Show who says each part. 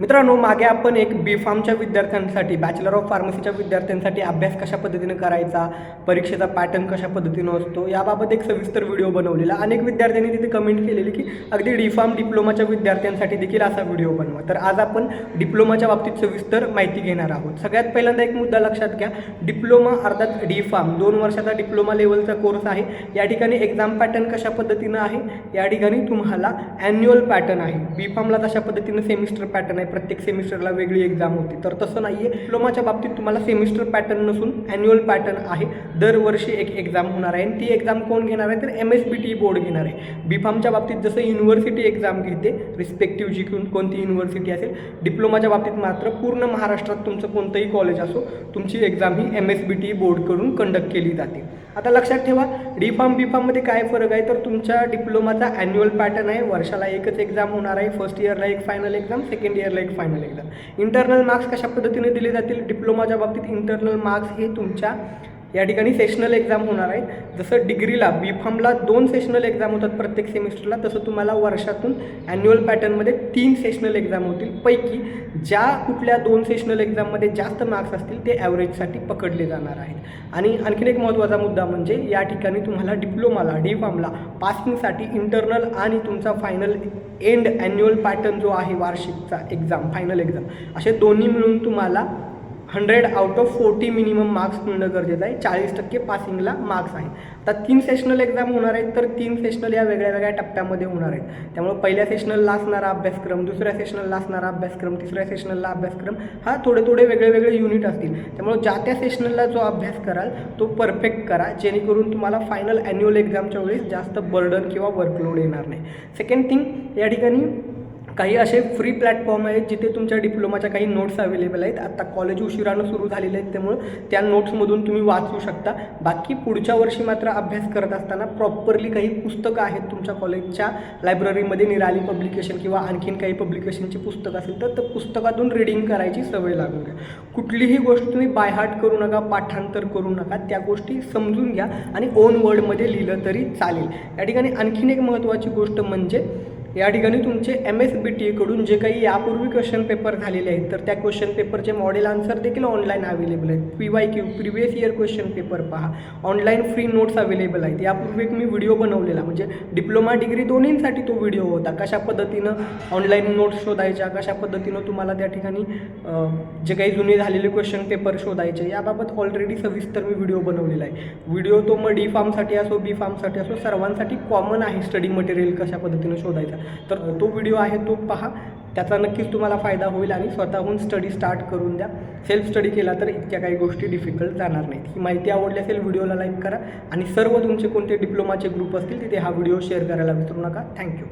Speaker 1: मित्रांनो मागे आपण एक बी फार्मच्या विद्यार्थ्यांसाठी बॅचलर ऑफ फार्मसीच्या विद्यार्थ्यांसाठी अभ्यास कशा पद्धतीने करायचा परीक्षेचा पॅटर्न कशा पद्धतीनं असतो याबाबत एक सविस्तर व्हिडिओ बनवलेला. अनेक विद्यार्थ्यांनी तिथे कमेंट केलेली की अगदी डी फार्म डिप्लोमाच्या विद्यार्थ्यांसाठी देखील असा व्हिडिओ बनवा. तर आज आपण डिप्लोमाच्या बाबतीत सविस्तर माहिती घेणार आहोत. सगळ्यात पहिल्यांदा एक मुद्दा लक्षात घ्या. डिप्लोमा अर्थात डी फार्म दोन वर्षाचा डिप्लोमा लेवलचा कोर्स आहे. या ठिकाणी एक्झाम पॅटर्न कशा पद्धतीनं आहे? या ठिकाणी तुम्हाला ॲन्युअल पॅटर्न आहे. बी फार्मला तशा पद्धतीनं सेमिस्टर पॅटर्न आहे. प्रत्येक सेमिस्टरला वेगळी एक्झाम होती. तर तसं नाही आहे डिप्लोमाच्या बाबतीत तुम्हाला सेमिस्टर पॅटर्न नसून ॲन्युअल पॅटर्न आहे. दरवर्षी एक एक्झाम होणार आहे. आणि ती एक्झाम कोण घेणार आहे? तर M S B T board घेणार आहे. बी फार्मच्या बाबतीत जसं युनिव्हर्सिटी एक्झाम घेते रिस्पेक्टिव्ह जी कोणती युनिव्हर्सिटी असेल डिप्लोमाच्या बाबतीत मात्र पूर्ण महाराष्ट्रात तुमचं कोणतंही कॉलेज असो तुमची एक्झाम ही एम एस बी टी बोर्डकडून कंडक्ट केली जाते. आता लक्षात ठेवा डी फार्म बी फार्ममध्ये काय फरक आहे? तर तुमच्या डिप्लोमाचा ॲन्युअल पॅटर्न आहे. वर्षाला एकच एक्झाम होणार आहे. फर्स्ट इयरला एक फायनल एक्झाम सेकंड इयरला एक फायनल एकदा. इंटरनल मार्क्स कशा पद्धतीने दिले जातील? डिप्लोमाच्या बाबतीत इंटरनल मार्क्स हे तुमच्या या ठिकाणी सेशनल एक्झाम होणार आहे. जसं डिग्रीला बी फार्मला दोन सेशनल एक्झाम होतात प्रत्येक सेमिस्टरला. तसं तुम्हाला वर्षातून ॲन्युअल पॅटर्नमध्ये तीन सेशनल एक्झाम होतील. पैकी ज्या कुठल्या दोन सेशनल एक्झाममध्ये जास्त मार्क्स असतील ते ॲव्हरेजसाठी पकडले जाणार आहेत. आणि आणखीन एक महत्त्वाचा मुद्दा म्हणजे या ठिकाणी तुम्हाला डिप्लोमाला डी फार्मला पासिंगसाठी इंटरनल आणि तुमचा फायनल एंड ॲन्युअल पॅटर्न जो आहे वार्षिकचा एक्झाम फायनल एक्झाम असे दोन्ही मिळून तुम्हाला hundred out of forty minimum marks मिळणं गरजेचं आहे. चाळीस टक्के पासिंगला मार्क्स आहे. आता तीन सेशनल एक्झाम होणार आहेत तर तीन सेशनल या वेगळ्या वेगळ्या टप्प्यामध्ये होणार आहेत. त्यामुळे पहिल्या सेशनलला असणारा अभ्यासक्रम दुसऱ्या सेशनलला असणारा अभ्यासक्रम तिसऱ्या सेशनलला अभ्यासक्रम हा थोडे थोडे वेगळे वेगळे युनिट असतील. त्यामुळे ज्या त्या सेशनलला जो अभ्यास कराल तो परफेक्ट करा. जेणेकरून तुम्हाला फायनल ॲन्युअल एक्झामच्या वेळेस जास्त बर्डन किंवा वर्कलोड येणार नाही. सेकंड थिंग या ठिकाणी काही असे फ्री प्लॅटफॉर्म आहेत जिथे तुमच्या डिप्लोमाच्या काही नोट्स अवेलेबल आहेत. आत्ता कॉलेज उशिरानं सुरू झालेले आहेत त्यामुळं त्या नोट्समधून तुम्ही वाचू शकता. बाकी पुढच्या वर्षी मात्र अभ्यास करत असताना प्रॉपरली काही पुस्तकं आहेत तुमच्या कॉलेजच्या लायब्ररीमध्ये निराली पब्लिकेशन किंवा आणखीन काही पब्लिकेशनची पुस्तकं असेल तर त्या पुस्तकातून रिडिंग करायची सवय लागून घ्या कुठलीही गोष्ट तुम्ही बायहार्ट करू नका पाठांतर करू नका. त्या गोष्टी समजून घ्या आणि ओन वर्डमध्ये लिहिलं तरी चालेल. या ठिकाणी आणखीन एक महत्त्वाची गोष्ट म्हणजे या ठिकाणी तुमचे एम एस बी टीकडून जे काही यापूर्वी क्वेश्चन पेपर झालेले आहेत तर त्या क्वेश्चन पेपरचे मॉडेल आन्सर देखील ऑनलाईन अवेलेबल आहेत. P Y Q previous year question paper पहा. ऑनलाईन फ्री नोट्स अवेलेबल आहेत. यापूर्वी एक मी व्हिडिओ बनवलेला म्हणजे डिप्लोमा डिग्री दोन्हींसाठी तो व्हिडिओ होता. कशा पद्धतीनं ऑनलाईन नोट्स शोधायच्या कशा पद्धतीनं तुम्हाला त्या ठिकाणी जे काही जुने झालेले क्वेश्चन पेपर शोधायचे याबाबत ऑलरेडी सविस्तर मी व्हिडिओ बनवलेला आहे. व्हिडिओ तो मग डी फार्मसाठी असो बी फार्मसाठी असो सर्वांसाठी कॉमन आहे स्टडी मटेरियल कशा पद्धतीनं शोधायचा. तर तो व्हिडिओ आहे तो पहा. त्याचा नक्कीच तुम्हाला फायदा होईल आणि स्वतःहून स्टडी स्टार्ट करून द्या. सेल्फ स्टडी केला तर इतक्या काही गोष्टी डिफिकल्ट जाणार नाहीत. ही माहिती आवडली असेल व्हिडिओला लाईक करा. आणि सर्व तुमचे कोणते डिप्लोमाचे ग्रुप असतील तिथे हा व्हिडिओ शेअर करायला विसरू नका. थँक्यू